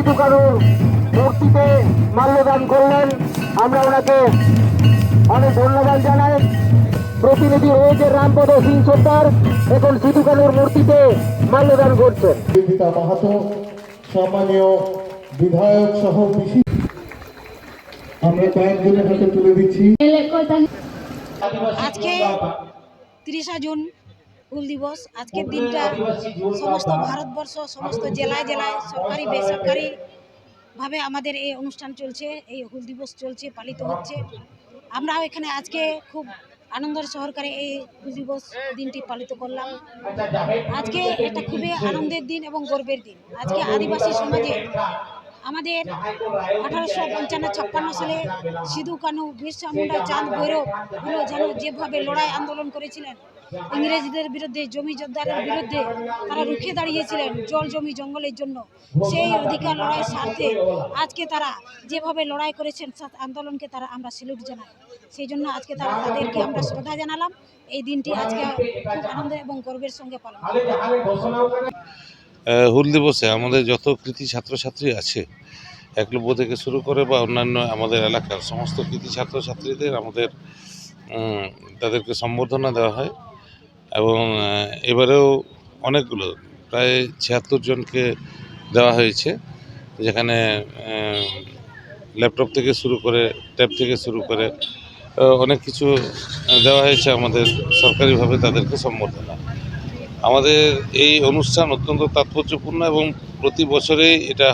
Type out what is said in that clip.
সিধু কারুর মূর্তিতে মাল্যদান করলেন। আমরা ওনাকে অনেক ধন্যবাদ জানাই। প্রতিনিধি রয়েছে রামপদ সিং সর্দার। এখন সিধু কানুর মূর্তিতে মাল্যদান করছেন। সম্মানীয় বিধায়ক সহ আমরা কয়েকজনের হাতে তুলে দিচ্ছি। আজকে তিরিশা জুন। হুল দিবস। আজকের দিনটা সমস্ত ভারতবর্ষ, সমস্ত জেলায় জেলায় সরকারি, বেসরকারি ভাবে আমাদের এই অনুষ্ঠান চলছে, এই হুল দিবস চলছে, পালিত হচ্ছে। আমরাও এখানে আজকে খুব আনন্দের সহকারে এই হুল দিবস দিনটি পালিত করলাম। আজকে এটা খুবই আনন্দের দিন এবং গর্বের দিন। আজকে আদিবাসী সমাজে আমাদের আঠারোশো পঞ্চান্ন, ছাপ্পান্ন সালে সিধু কানু, বিরসা মুন্ডা, চাঁদ ভৈরবগুলো যেন যেভাবে লড়াই আন্দোলন করেছিলেন। ইংরেজদের বিরুদ্ধে, জমি জোরদারের বিরুদ্ধে তারা রুখে দাঁড়িয়েছিলেন জল জমি জঙ্গলের জন্য। সেই অধিকার লড়াই স্বার্থে আজকে তারা যেভাবে লড়াই করেছেন আন্দোলনকে তারা আমরা স্যালুট জানাই। সেই জন্য আজকে তারা তাদেরকে আমরা শ্রদ্ধা জানালাম। এই দিনটি আজকে খুব আনন্দ এবং গর্বের সঙ্গে পালন হুল দিবসে আমাদের যত কৃতি ছাত্রছাত্রী আছে, একলব্য থেকে শুরু করে বা অন্যান্য আমাদের এলাকার সমস্ত কৃতি ছাত্রছাত্রীদের আমাদের তাদেরকে সম্বর্ধনা দেওয়া হয়। এবং এবারেও অনেকগুলো, প্রায় ছিয়াত্তর জনকে দেওয়া হয়েছে, যেখানে ল্যাপটপ থেকে শুরু করে, ট্যাব থেকে শুরু করে অনেক কিছু দেওয়া হয়েছে আমাদের সরকারিভাবে তাদেরকে সম্বর্ধনা। আমাদের এই অনুষ্ঠান অত্যন্ত তাৎপর্যপূর্ণ এবং প্রতি বছরেই এটা